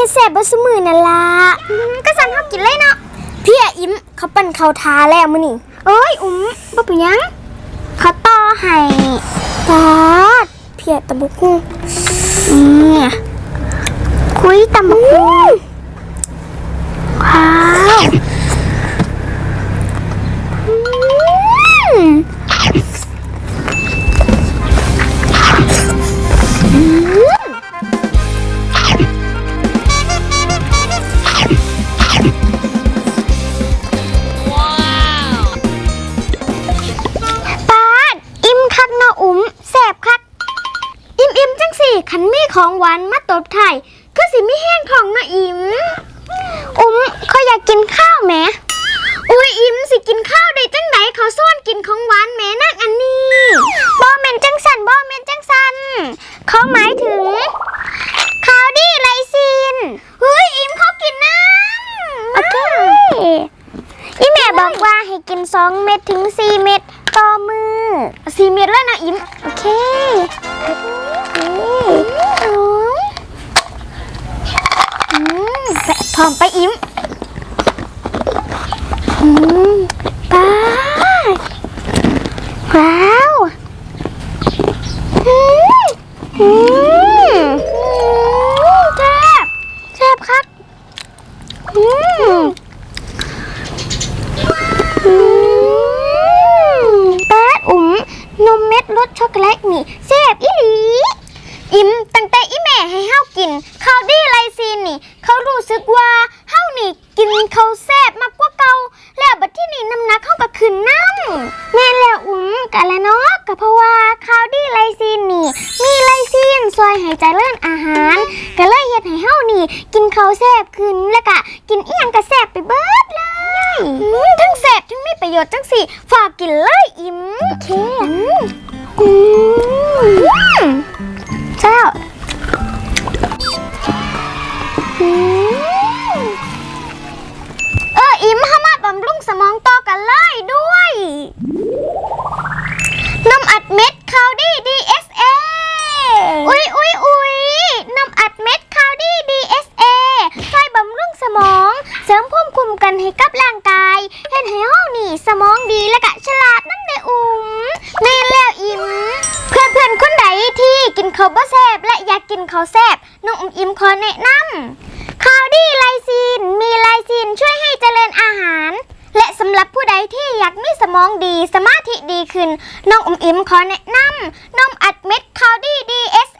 ฮ็ดแซ่บบ่ซุมื้อนั่นล่ะอืมก็สั่นเฮากินเลยเนาะเพี่ยอิมเขาปั้นข้าวทาแล้วมื้อนี้เอ้ยอุ้มบ่เป็นหยังเขาต่อให้ปาดเพี่ยตะบุกุนี่คุยตะบุกุ งสิขันมีของหวานมาตบถ่ายก็สิไม่แห้งของเนาะอิ่มอุ้มเขาอยากกินข้าวแหมอุ้ยอิ่มสิกินข้าวได้จังไหนเขาซ่อนกินของหวานแหมนักอันนี้บ่แม่นจังสันบ่แม่นจังสันเขาหมายถึงข้าวดีไรซินเฮ้ยอิ่มเขากินน้ำโอเคอีแม่บอกว่าให้กิน2เม็ดถึง4เม็ดต่อมือ4เม็ดแล้วนะอิมโอเคอืมแปะ พร้อมไปอิ่มอืมไปว้าวอืมอืมแซ่บแซ่บครับอืม อืมแป๊ดอุ๋มนมเม็ดรสช็อกโกแลตนี่แซ่บอีหลี อิ่มตั้งแต่ อีแม่ให้เฮากินข้าวดีไลซีนนี่ เขารู้สึกว่าเฮานี่กินข้าวแซ่บมากกว่าเก่าแล้วบัดที่นี่น้ำหนักเฮาก็ขึ้นน้ำแม่นแล้วอุ๋มกะละเนาะก็เพราะว่าข้าวดีไลซีนนี่ มีไลซีนซอยให้เจริญอาหาร ก็เลยเฮ็ดให้เฮานี่ กินข้าวแซ่บขึ้นแล้วก็กินอีหยังก็แซ่บไปเบิดเลยอืมทั้งแซ่บทั้งมีประโยชน์จังสิฝากกินเลยอิ่มโอเค กันให้กับร่างกายเห็นให้เฮานี่สมองดีและก็ฉลาดนั่นเด้ออุ้มแม่นแล้วอิ่มเพื่อนเพื่อนคนใดที่กินข้าวบ่แซบและอยากกินข้าวแซบน้องอุ้มอิ่มขอแนะนำข้าวดีไลซีนมีไลซีนช่วยให้เจริญอาหาร และสำหรับผู้ใดที่อยากมีสมองดีสมาธิดีขึ้นน้องอุ๋มอิมขอแนะนำนมอัดเม็ดคาวดี้ DSA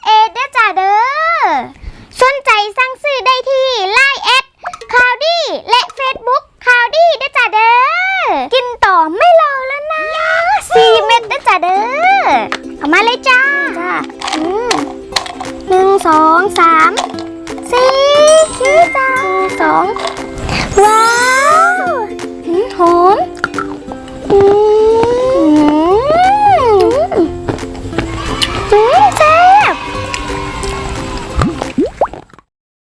เด้อ หนึ่งสองสามสี่ชี้าหนึ่งสอง